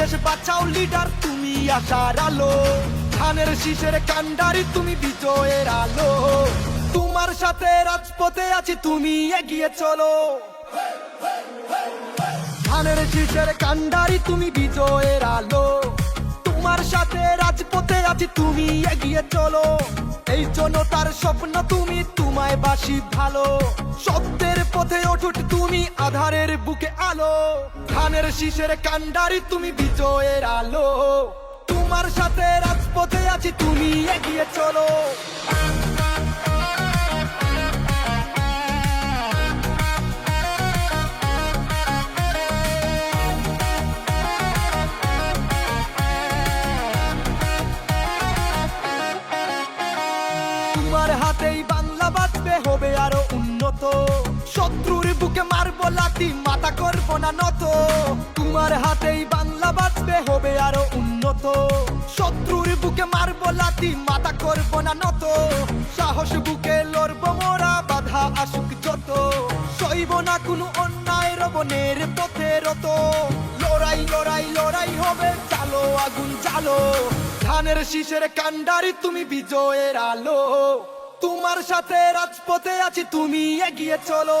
দেশ বাঁচাও লিডার তুমি আশার আলো। ধানের শীষের কান্ডারি তুমি বিজয়ের আলো। তোমার সাথে রাজপথে আছি, তুমি এগিয়ে চলো। ধানের শীষের কান্ডারি তুমি বিজয়ের আলো। তোমার সাথে রাজপথে আছি, তুমি এগিয়ে চলো। এই জন্য তার স্বপ্ন তুমি তোমায় বাসি ভালো। সত্যের পথে তুমি আধারের বুকে আলো, ধানের শীষের কান্ডারি তুমি বিজয়ের আলো। তোমার সাথে রাজপথে আছি, তুমি এগিয়ে চলো। তোমার হাতেই লাঠি মাথা করব না নত। তোমার হাতেই বাংলা বাঁচবে, হবে আরও উন্নত। শত্রুর বুকে মারবো লাঠি মাথা করব না নত। সাহস বুকে লড়বো মোরা, বাধা আসুক যত। সইব না কোনো অন্যায় রবনের পথে রত। লড়াই লড়াই লড়াই হবে, চালো, আগুন চালো। ধানের শীষের কান্ডারি তুমি বিজয়ের আলো। তোমার সাথে রাজপথে আছি, তুমি এগিয়ে চলো।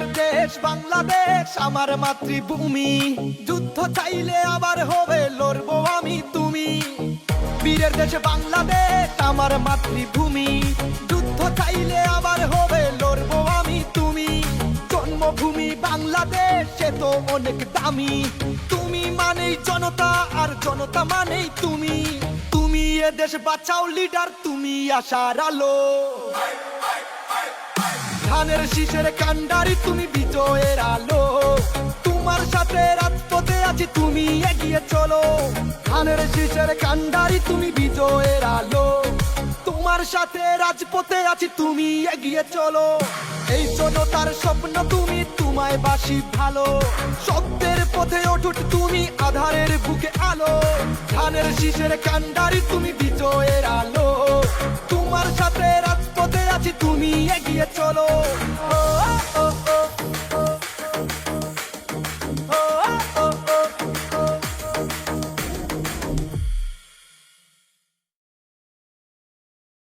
বীরের দেশ, বাংলাদেশ, আমার মাতৃভূমি। যুদ্ধ চাইলে আবার হবে, লড়বো আমি তুমি। বীরের দেশ বাংলাদেশ, আমার মাতৃভূমি। যুদ্ধ চাইলে আবার হবে, লড়বো আমি তুমি। জন্মভূমি বাংলাদেশ, সে তো অনেক দামি। তুমি মানেই জনতা, আর জনতা মানেই তুমি। তুমি এ দেশ বাঁচাও, লিডার, তুমি আশার আলো। ধানের শীষের কান্ডারি তুমি বিজয়ের আলো। তোমার সাথে রাজপথে আছি, তুমি এগিয়ে চলো। ধানের শীষের কান্ডারি তুমি বিজয়ের আলো। তোমার সাথে রাজপথে আছি, তুমি এগিয়ে চলো। এই জন্য তার স্বপ্ন, তুমি তোমায় বাসি ভালো। সত্যের পথে ওঠুট তুমি আধারের বুকে আলো। ধানের শীষের কান্ডারি তুমি